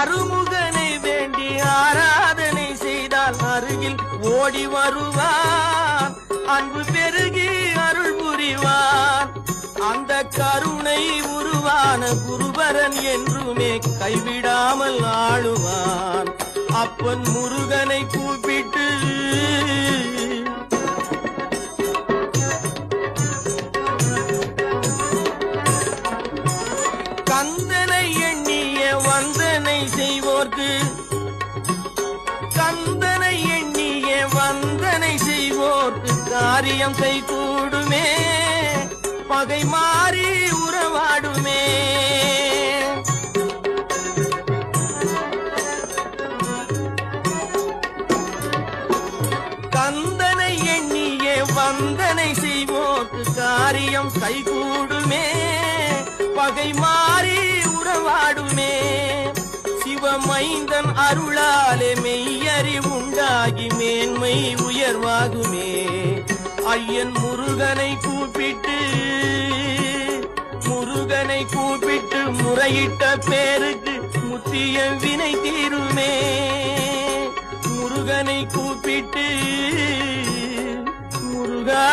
அருமுகனை வேண்டி ஆராதனை செய்தால் அருகில் ஓடி வருவான். அன்பு பெருகி அருள் புரிவான். அந்த கருணை உருவான குருபரன் என்றுமே கைவிடாமல் ஆளுவான். அப்பன் முருகனை கூப்பிட்டு கந்தனை செய்வோர்க்கு கந்தனை எண்ணிய வந்தனை செய்வோர்க்கு காரியம் கை கூடுமே பகை மாறி உறவாடுமே. கந்தனை எண்ணிய வந்தனை செய்வோர்க்கு காரியம் கைகூடுமே பகை மாறி மைந்தன் அருளாலே மெய்யறிவுண்டாகி மேன்மை உயர்வாகுமே. ஐயன் முருகனை கூப்பிட்டு முருகனை கூப்பிட்டு முறையிட்ட பேருக்கு முத்திய வினை தீருமே. முருகனை கூப்பிட்டு முருகா